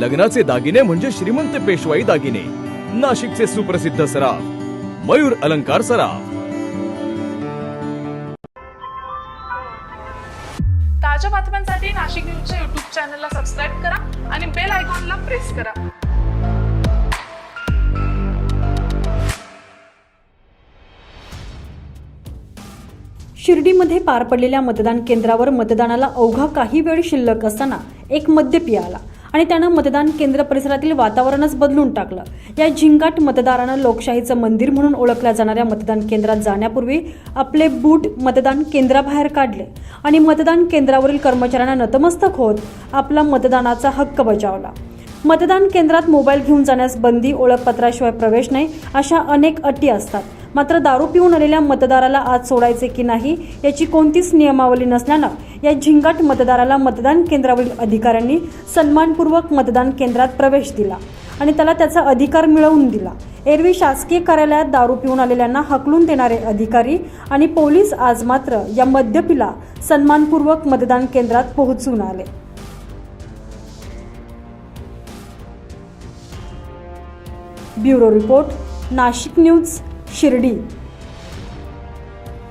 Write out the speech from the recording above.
लग्नाचे दागिने म्हणजे श्रीमंत पेशवाई दागिने. नाशिकचे सुप्रसिद्ध सराफ मयूर अलंकार सराफ. ताज्या बातम्यांसाठी नाशिक न्यूजच्या युट्यूब चॅनलला सबस्क्राईब करा आणि बेल आयकॉनला प्रेस करा. शिर्डीमध्ये पार पडलेल्या मतदान केंद्रावर मतदानाला अवघा काही वेळ शिल्लक असताना एक मद्यपी आला. आणि त्यानं मतदान केंद्र परिसरातील वातावरणच बदलून टाकलं. या झिंगाट मतदारानं लोकशाहीचं मंदिर म्हणून ओळखल्या जाणाऱ्या मतदान केंद्रात जाण्यापूर्वी आपले बूट मतदान केंद्राबाहेर काढले आणि मतदान केंद्रावरील कर्मचाऱ्यांना नतमस्तक होत आपला मतदानाचा हक्क बजावला. मतदान केंद्रात मोबाईल घेऊन जाण्यास बंदी ओळखपत्राशिवाय प्रवेश नाही अशा अनेक अटी असतात. मात्र दारू पिऊन आलेल्या मतदाराला आज सोडायचे की नाही याची कोणतीच नियमावली नसल्यानं या झिंगाट मतदाराला मतदान केंद्रावरील अधिकाऱ्यांनी सन्मानपूर्वक मतदान केंद्रात प्रवेश दिला आणि त्याला त्याचा अधिकार मिळवून दिला. एरवी शासकीय कार्यालयात दारू पिऊन आलेल्यांना हकलून देणारे अधिकारी आणि पोलीस आज मात्र या मद्यपीला सन्मानपूर्वक मतदान केंद्रात पोहोचून आले. Bureau report Nashik news Shirdi.